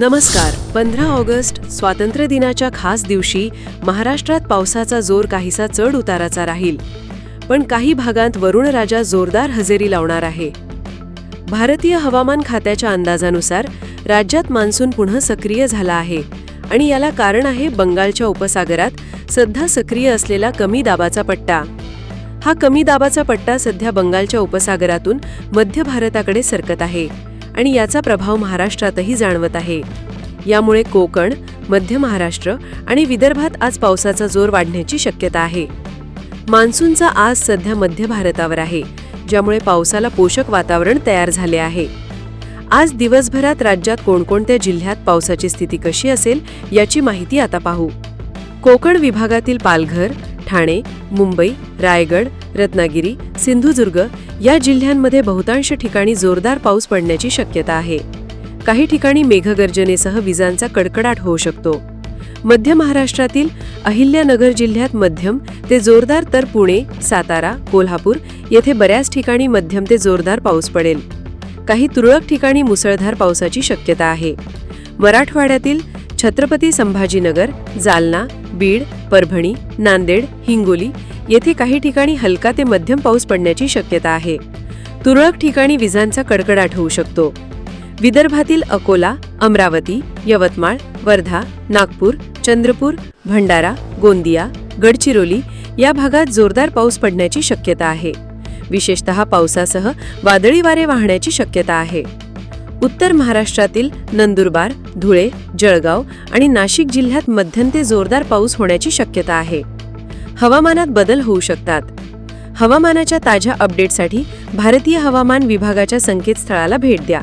नमस्कार. पंधरा ऑगस्ट स्वातंत्र्य दिनाच्या खास दिवशी महाराष्ट्रात पावसाचा जोर काहीसा चढ उताराचा राहील. पण काही भागांत वरुण राजा जोरदार हजेरी लावणार आहे. भारतीय हवामान खात्याच्या अंदाजानुसार राज्यात मान्सून पुन्हा सक्रिय झाला आहे आणि याला कारण आहे बंगालच्या उपसागरात सध्या सक्रिय असलेला कमी दाबाचा पट्टा. हा कमी दाबाचा पट्टा सध्या बंगालच्या उपसागरातून मध्य भारताकडे सरकत आहे. आणि याचा प्रभाव महाराष्ट्रातही जाणवत आहे. यामुळे कोकण मध्य महाराष्ट्र आणि विदर्भात आज पावसाचा जोर वाढण्याची शक्यता आहे. मान्सूनचा आज सध्या मध्य भारतावर आहे ज्यामुळे पावसाला पोषक वातावरण तयार झाले आहे. आज दिवसभरात राज्यात कोणकोणत्या जिल्ह्यात पावसाची स्थिती कशी असेल याची माहिती आता पाहू. कोकण विभागातील पालघर ठाणे मुंबई रायगड रत्नागिरी सिंधुदुर्ग या जिल्ह्यांमध्ये बहुतांश ठिकाणी जोरदार पाऊस पडण्याची शक्यता आहे. काही ठिकाणी मेघगर्जनेसह विजांचा कडकडाट होऊ शकतो. मध्य महाराष्ट्रातील अहिल्यानगर जिल्ह्यात मध्यम ते जोरदार तर पुणे सातारा कोल्हापूर येथे बऱ्याच ठिकाणी मध्यम ते जोरदार पाऊस पडेल. काही तुरळक ठिकाणी मुसळधार पावसाची शक्यता आहे. मराठवाड्यातील छत्रपती संभाजीनगर जालना बीड परभणी नांदेड हिंगोली येथे काही ठिकाणी हलका ते मध्यम पाऊस पडण्याची शक्यता आहे. तुरळक ठिकाणी विजांचा कडकडाट होऊ शकतो. विदर्भातील अकोला अमरावती यवतमाळ वर्धा नागपूर चंद्रपूर भंडारा गोंदिया गडचिरोली या भागात जोरदार पाऊस पडण्याची शक्यता आहे. विशेषतः पावसासह वादळी वारे वाहण्याची शक्यता आहे. उत्तर महाराष्ट्रातील नंदुरबार धुळे जळगाव आणि नाशिक जिल्ह्यात मध्यम ते जोरदार पाऊस होण्याची शक्यता आहे. हवामानात बदल होऊ शकतात. हवामानाच्या ताज्या अपडेटसाठी भारतीय हवामान विभागाच्या संकेतस्थळाला भेट द्या.